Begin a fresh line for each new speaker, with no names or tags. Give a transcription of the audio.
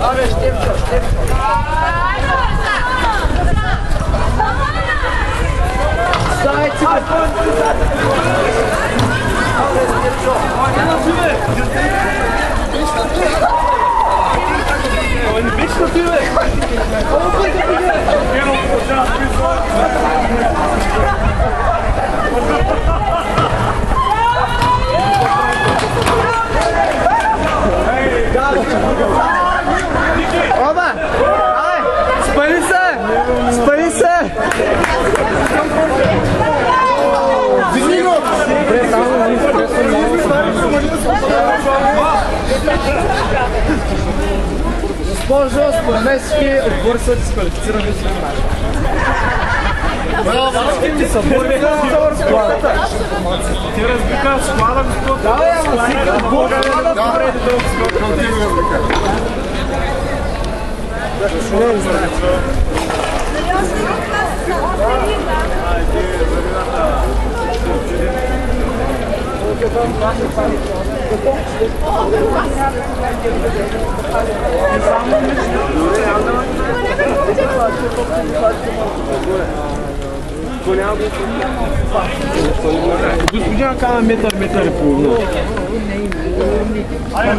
Aber stimmt schon, stimmt schon. Seid zu verbunden, seid zu stimmt schon. Und Bitch, natürlich. Госпожо, според мен всички отбори са дисквалифицирани след нас. Всички са отбори са склада.
Ти разбиха склада, защото...
Да, бе, ама си отбор склада добре да дълго
Düzgün kan metal metal yapıyor. Aynen.